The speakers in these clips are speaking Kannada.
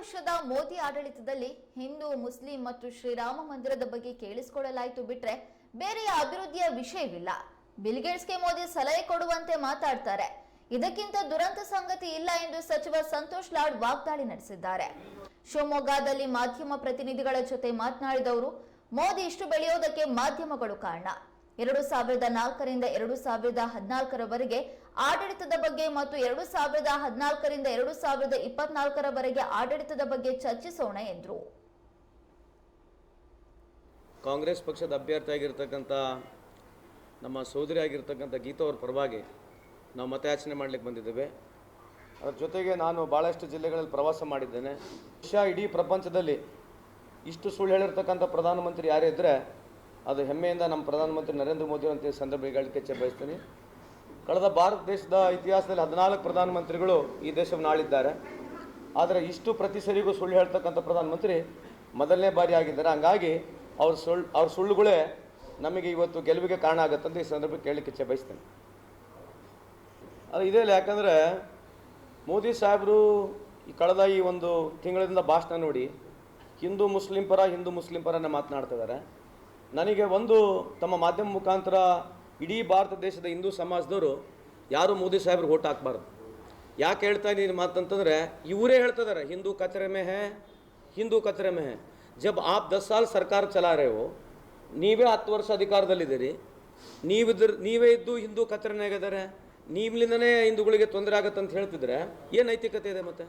ವರ್ಷದ ಮೋದಿ ಆಡಳಿತದಲ್ಲಿ ಹಿಂದೂ, ಮುಸ್ಲಿಂ ಮತ್ತು ಶ್ರೀರಾಮ ಮಂದಿರದ ಬಗ್ಗೆ ಕೇಳಿಸಿಕೊಳ್ಳಲಾಯಿತು ಬಿಟ್ರೆ ಬೇರೆಯ ಅಭಿವೃದ್ಧಿಯ ವಿಷಯವಿಲ್ಲ. ಬಿಲ್ಗೇಟ್ಸ್ಗೆ ಮೋದಿ ಸಲಹೆ ಕೊಡುವಂತೆ ಮಾತಾಡ್ತಾರೆ. ಇದಕ್ಕಿಂತ ದುರಂತ ಸಂಗತಿ ಇಲ್ಲ ಎಂದು ಸಚಿವ ಸಂತೋಷ್ ಲಾಡ್ ವಾಗ್ದಾಳಿ ನಡೆಸಿದ್ದಾರೆ. ಶಿವಮೊಗ್ಗದಲ್ಲಿ ಮಾಧ್ಯಮ ಪ್ರತಿನಿಧಿಗಳ ಜೊತೆ ಮಾತನಾಡಿದವರು, ಮೋದಿ ಇಷ್ಟು ಬೆಳೆಯೋದಕ್ಕೆ ಮಾಧ್ಯಮಗಳು ಕಾರಣ. ಎರಡು ಸಾವಿರದ ನಾಲ್ಕರಿಂದ ಎರಡು ಸಾವಿರದ ಹದಿನಾಲ್ಕರವರೆಗೆ ಆಡಳಿತದ ಬಗ್ಗೆ ಮತ್ತು ಎರಡು ಸಾವಿರದ ಹದಿನಾಲ್ಕರಿಂದ ಎರಡು ಸಾವಿರದ ಇಪ್ಪತ್ನಾಲ್ಕರವರೆಗೆ ಆಡಳಿತದ ಬಗ್ಗೆ ಚರ್ಚಿಸೋಣ ಎಂದರು. ಕಾಂಗ್ರೆಸ್ ಪಕ್ಷದ ಅಭ್ಯರ್ಥಿಯಾಗಿರ್ತಕ್ಕಂಥ ನಮ್ಮ ಸೋದರಿ ಆಗಿರ್ತಕ್ಕಂಥ ಗೀತಾ ಅವ್ರ ಪರವಾಗಿ ನಾವು ಮತಯಾಚನೆ ಮಾಡಲಿಕ್ಕೆ ಬಂದಿದ್ದೇವೆ. ಅದರ ಜೊತೆಗೆ ನಾನು ಭಾಳಷ್ಟು ಜಿಲ್ಲೆಗಳಲ್ಲಿ ಪ್ರವಾಸ ಮಾಡಿದ್ದೇನೆ. ವಿಷಯ ಇಡೀ ಪ್ರಪಂಚದಲ್ಲಿ ಇಷ್ಟು ಸುಳ್ಳು ಹೇಳಿರ್ತಕ್ಕಂಥ ಪ್ರಧಾನಮಂತ್ರಿ ಯಾರೇ ಇದ್ದರೆ ಅದು ಹೆಮ್ಮೆಯಿಂದ ನಮ್ಮ ಪ್ರಧಾನಮಂತ್ರಿ ನರೇಂದ್ರ ಮೋದಿ ಅಂತ ಸಂದರ್ಭ ಇಚ್ಛೆ ಬಯಸ್ತೀನಿ. ಕಳೆದ ಭಾರತ ದೇಶದ ಇತಿಹಾಸದಲ್ಲಿ ಹದಿನಾಲ್ಕು ಪ್ರಧಾನಮಂತ್ರಿಗಳು ಈ ದೇಶವನ್ನು ಆಳಿದ್ದಾರೆ. ಆದರೆ ಇಷ್ಟು ಪ್ರತಿ ಸರಿಗೂ ಸುಳ್ಳು ಹೇಳ್ತಕ್ಕಂಥ ಪ್ರಧಾನಮಂತ್ರಿ ಮೊದಲನೇ ಬಾರಿ ಆಗಿದ್ದಾರೆ. ಹಂಗಾಗಿ ಅವ್ರ ಸುಳ್ಳು ಅವ್ರ ಸುಳ್ಳುಗಳೇ ನಮಗೆ ಇವತ್ತು ಗೆಲುವಿಗೆ ಕಾರಣ ಆಗುತ್ತಂತ ಈ ಸಂದರ್ಭಕ್ಕೆ ಕೇಳಲಿಕ್ಕೆ ಇಚ್ಛೆ ಬಯಸ್ತೇನೆ. ಅದು ಇದೇ ಇಲ್ಲ ಯಾಕಂದರೆ ಮೋದಿ ಸಾಹೇಬರು ಈ ಕಳೆದ ಈ ಒಂದು ತಿಂಗಳಿಂದ ಭಾಷಣ ನೋಡಿ ಹಿಂದೂ ಮುಸ್ಲಿಂ ಪರ ಹಿಂದೂ ಮುಸ್ಲಿಂ ಪರನ ಮಾತನಾಡ್ತಿದ್ದಾರೆ. ನನಗೆ ಒಂದು ತಮ್ಮ ಮಾಧ್ಯಮ ಮುಖಾಂತರ ಇಡೀ ಭಾರತ ದೇಶದ ಹಿಂದೂ ಸಮಾಜದವರು ಯಾರು ಮೋದಿ ಸಾಹೇಬ್ರಿಗೆ ಓಟ್ ಹಾಕ್ಬಾರ್ದು? ಯಾಕೆ ಹೇಳ್ತಾ ಇದ್ದೀನಿ ಮಾತಂತಂದರೆ, ಇವರೇ ಹೇಳ್ತಿದ್ದಾರೆ ಹಿಂದೂ ಕಚರೆ ಮೇ ಹೇ, ಹಿಂದೂ ಕಚರೆ ಮೇ ಹೇ. ಜಬ್ ಆಪ್ ದಸ್ ಸಾಲ್ ಸರ್ಕಾರ ಚಲಾ ರೇವು ನೀವೇ ಹತ್ತು ವರ್ಷ ಅಧಿಕಾರದಲ್ಲಿದ್ದೀರಿ ನೀವಿದ್ರ, ನೀವೇ ಇದ್ದು ಹಿಂದೂ ಕಚರನಾಗಿದ್ದಾರೆ ನೀವ್ಲಿಂದನೇ ಹಿಂದೂಗಳಿಗೆ ತೊಂದರೆ ಆಗುತ್ತೆ ಅಂತ ಹೇಳ್ತಿದ್ರೆ ಏನು ನೈತಿಕತೆ ಇದೆ ಮತ್ತೆ?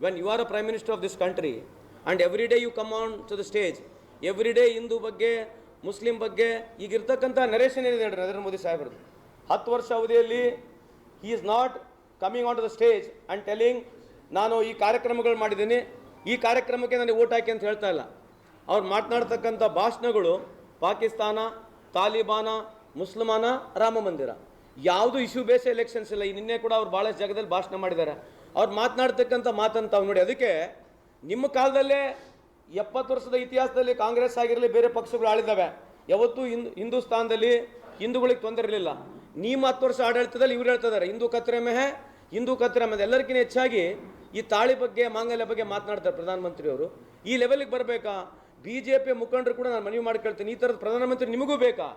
When you are a prime minister of this country and every day you come on to the stage every day Hindu ಬಗ್ಗೆ ಮುಸ್ಲಿಂ ಬಗ್ಗೆ ಈಗಿರ್ತಕ್ಕಂಥ ನರೇಶನ್ ಏನಿದೆ ನರೇಂದ್ರ ಮೋದಿ ಸಾಹೇಬ್ರದ್ದು. ಹತ್ತು ವರ್ಷ ಅವಧಿಯಲ್ಲಿ he is not coming on to the stage and telling ನಾನು ಈ ಕಾರ್ಯಕ್ರಮಗಳು ಮಾಡಿದ್ದೀನಿ. ಈ ಕಾರ್ಯಕ್ರಮಕ್ಕೆ ನನಗೆ ಓಟ್ ಹಾಕಿ ಅಂತ ಹೇಳ್ತಾ ಇಲ್ಲ. ಅವ್ರು ಮಾತನಾಡ್ತಕ್ಕಂಥ ಭಾಷಣಗಳು ಪಾಕಿಸ್ತಾನ, ತಾಲಿಬಾನ, ಮುಸ್ಲಿಮಾನ, ರಾಮ ಮಂದಿರ. ಯಾವುದು ಇಶ್ಯೂ ಬೇಸ್ ಎಲೆಕ್ಷನ್ಸ್ ಇಲ್ಲ. ಈ ನಿನ್ನೆ ಕೂಡ ಅವ್ರು ಭಾಳಷ್ಟು ಜಾಗದಲ್ಲಿ ಭಾಷಣ ಮಾಡಿದ್ದಾರೆ. ಅವ್ರು ಮಾತನಾಡ್ತಕ್ಕಂಥ ಮಾತಂತ ನೋಡಿ, ಅದಕ್ಕೆ ನಿಮ್ಮ ಕಾಲದಲ್ಲೇ ಎಪ್ಪತ್ತು ವರ್ಷದ ಇತಿಹಾಸದಲ್ಲಿ ಕಾಂಗ್ರೆಸ್ ಆಗಿರಲಿ, ಬೇರೆ ಪಕ್ಷಗಳು ಆಳಿದ್ದಾವೆ. ಯಾವತ್ತೂ ಹಿಂದ್, ಹಿಂದೂಸ್ತಾನದಲ್ಲಿ ಹಿಂದೂಗಳಿಗೆ ತೊಂದರೆ ಇರಲಿಲ್ಲ. ನಿಮ್ಮ ಹತ್ತು ವರ್ಷ ಆಡಳಿತದಲ್ಲಿ ಇವ್ರು ಹೇಳ್ತಿದ್ದಾರೆ, ಹಿಂದೂ ಕತ್ರೆ ಮೆಹೆ, ಹಿಂದೂ ಕತ್ರೆ ಮೆಹೆ. ಎಲ್ಲರಿಗಿಂತ ಹೆಚ್ಚಾಗಿ ಈ ತಾಳಿ ಬಗ್ಗೆ, ಮಾಂಗಲ್ಯ ಬಗ್ಗೆ ಮಾತನಾಡ್ತಾರೆ ಪ್ರಧಾನಮಂತ್ರಿಯವರು. ಈ ಲೆವೆಲ್ಗೆ ಬರಬೇಕಾ? ಬಿ ಜೆ ಪಿ ಮುಖಂಡರು ಕೂಡ ನಾನು ಮನವಿ ಮಾಡ್ಕೊಳ್ತೀನಿ. ಈ ಥರದ ಪ್ರಧಾನಮಂತ್ರಿ ನಿಮಗೂ ಬೇಕಾ?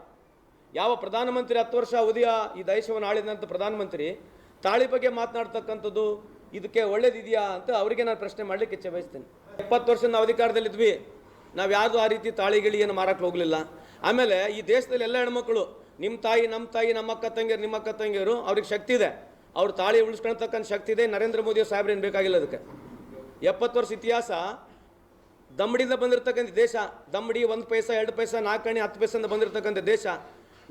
ಯಾವ ಪ್ರಧಾನಮಂತ್ರಿ ಹತ್ತು ವರ್ಷ ಉದಯ ಈ ದೇಶವನ್ನು ಆಳಿದಂಥ ಪ್ರಧಾನಮಂತ್ರಿ ತಾಳಿ ಬಗ್ಗೆ ಮಾತನಾಡ್ತಕ್ಕಂಥದ್ದು ಇದಕ್ಕೆ ಒಳ್ಳೇದಿದೆಯಾ ಅಂತ ಅವರಿಗೆ ನಾನು ಪ್ರಶ್ನೆ ಮಾಡಲಿಕ್ಕೆ ಇಚ್ಛೆ ಬಯಸ್ತೇನೆ. ಎಪ್ಪತ್ತು ವರ್ಷ ನಾವು ಅಧಿಕಾರದಲ್ಲಿದ್ವಿ. ನಾವು ಯಾವುದು ಆ ರೀತಿ ತಾಳಿಗಳಿಯನ್ನು ಮಾರಕ್ಕೆ ಹೋಗಲಿಲ್ಲ. ಆಮೇಲೆ ಈ ದೇಶದಲ್ಲಿ ಎಲ್ಲ ಹೆಣ್ಮಕ್ಳು ನಿಮ್ಮ ತಾಯಿ ನಮ್ಮ ತಾಯಿ, ನಮ್ಮ ಅಕ್ಕ ತಂಗಿಯರು, ನಿಮ್ಮ ಅಕ್ಕ ತಂಗಿಯರು ಅವ್ರಿಗೆ ಶಕ್ತಿ ಇದೆ. ಅವ್ರ ತಾಳಿ ಉಳಿಸ್ಕೊಳ್ತಕ್ಕಂಥ ಶಕ್ತಿ ಇದೆ. ನರೇಂದ್ರ ಮೋದಿ ಸಾಹೇಬ್ರೇನು ಬೇಕಾಗಿಲ್ಲ ಅದಕ್ಕೆ. ಎಪ್ಪತ್ತು ವರ್ಷ ಇತಿಹಾಸ ದಮ್ಮಡಿಯಿಂದ ಬಂದಿರತಕ್ಕಂಥ ದೇಶ ದಮ್ಮಡಿ ಒಂದು ಪೈಸಾ, ಎರಡು ಪೈಸಾ ನಾಲ್ಕಣಿ ಹತ್ತು ಪೈಸೆಯಿಂದ ಬಂದಿರತಕ್ಕಂಥ ದೇಶ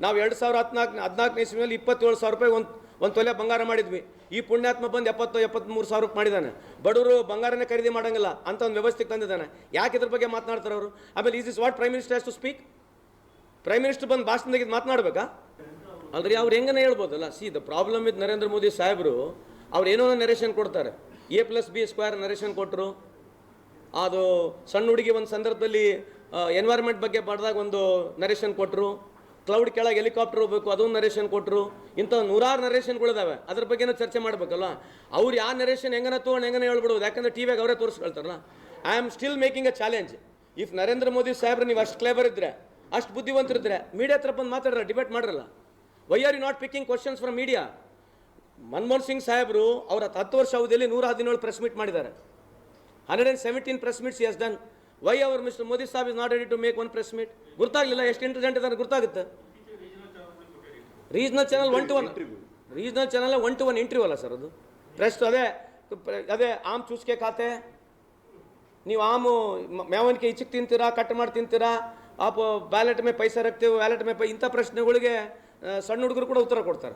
ನಾವು ಎರಡು ಸಾವಿರ ಹದಿನಾಲ್ಕು ಹದಿನಾಲ್ಕನೇ ಇಸ್ವಿಯಲ್ಲಿ ಇಪ್ಪತ್ತೇಳು ಸಾವಿರ ರೂಪಾಯಿ ಒಂದು ಒಂದು ತೊಲೆ ಬಂಗಾರ ಮಾಡಿದ್ವಿ. ಈ ಪುಣ್ಯಾತ್ಮ ಬಂದು ಎಪ್ಪತ್ತು ಎಪ್ಪತ್ತ್ಮೂರು ಸಾವಿರ ರೂಪಾಯಿ ಮಾಡಿದ್ದಾನೆ. ಬಡವರು ಬಂಗಾರನೇ ಖರೀದಿ ಮಾಡಂಗಿಲ್ಲ ಅಂತ ಒಂದು ವ್ಯವಸ್ಥೆಗೆ ತಂದಿದ್ದಾನೆ. ಯಾಕೆ ಇದ್ರ ಬಗ್ಗೆ ಮಾತನಾಡ್ತಾರೆ ಅವರು? ಆಮೇಲೆ is is what prime minister has to speak prime minister ಬಂದು ಭಾಷಣದಾಗ ಮಾತನಾಡಬೇಕಾ? ಅಲ್ರಿ, ಅವ್ರು ಹೆಂಗನೇ ಹೇಳ್ಬೋದಲ್ಲ? See the problem with Narendra Modi ಸಾಹೇಬರು, ಅವ್ರು ಏನೋ ನೆರೇಷನ್ ಕೊಡ್ತಾರೆ. A plus B square narration ಕೊಟ್ಟರು ಅದು ಸಣ್ಣ ಹುಡುಗಿ ಒಂದು ಸಂದರ್ಭದಲ್ಲಿ ಎನ್ವೈರ್ಮೆಂಟ್ ಬಗ್ಗೆ ಬಡ್ದಾಗ ಒಂದು ನರೇಷನ್ ಕೊಟ್ಟರು ಕ್ಲೌಡ್ ಕೆಳಗೆ ಹೆಲಿಕಾಪ್ಟರ್ ಹೋಗ್ಬೇಕು, ಅದೊಂದು ನರೇಷನ್ ಕೊಟ್ಟರು ಇಂಥ ನೂರಾರು ನರೇಷನ್ಗಳಿದಾವೆ ಅದ್ರ ಬಗ್ಗೆನೂ ಚರ್ಚೆ ಮಾಡಬೇಕಲ್ಲ? ಅವ್ರು ಯಾವ ನರೇಷನ್ ಹೆಂಗನ ತೊಗೊಂಡು ಹೆಂಗನ ಹೇಳ್ಬಿಡೋದು? ಯಾಕಂದ್ರೆ ಟಿ ವಿಗೆ ಅವರೇ ತೋರಿಸ್ಕೊಳ್ತಾರಲ್ಲ? I am still making a challenge if Narendra Modi ಸಾಹೇಬ್ರು ನೀವು ಅಷ್ಟು ಕ್ಲೇಬರ್ ಇದ್ರೆ, ಅಷ್ಟು ಬುದ್ಧಿವಂತರಿದ್ರೆ ಮೀಡಿಯಾ ಹತ್ರ ಬಂದು ಮಾತಾಡ್ರ debate ಮಾಡ್ರಲ್ಲ? Why are you not picking questions from media Manmohan Singh ಸಾಹೇಬರು ಅವರ ಹತ್ತು ವರ್ಷ ಅವಧಿಯಲ್ಲಿ ನೂರ ಹದಿನೇಳು ಪ್ರೆಸ್ ಮೀಟ್ ಮಾಡಿದ್ದಾರೆ hundred and seventeen press meets is done why our mister Modi Sab is not ready to make one press meet ಗೊತ್ತಾಗಲಿಲ್ಲ ಎಷ್ಟು ಇಂಟರ್ಜೆಂಟ್ ಇದ್ದಾರೆ ಗೊತ್ತಾಗುತ್ತೆ regional channel one to one regional channel one to one interview ಅಲ್ಲ ಸರ್ ಅದು. ಪ್ರೆಸ್ ಅದೇ ಅದೇ ಆಮ್ ಚೂಸ್ಕೆ ಖಾತೆ. ನೀವು ಆಮು ಮ- ಇಚ್ಚಿಗೆ ತಿಂತೀರಾ, ಕಟ್ ಮಾಡಿ ತಿಂತೀರಾ? ಆ ಬ್ಯಾಲೆಟ್ ಮೇ ಪೈಸಾ ರಕ್ತೀವಿ ವ್ಯಾಲೆಟ್ ಮೇ ಪೈ, ಇಂಥ ಪ್ರಶ್ನೆಗಳಿಗೆ ಸಣ್ಣ ಹುಡುಗರು ಕೂಡ ಉತ್ತರ ಕೊಡ್ತಾರೆ.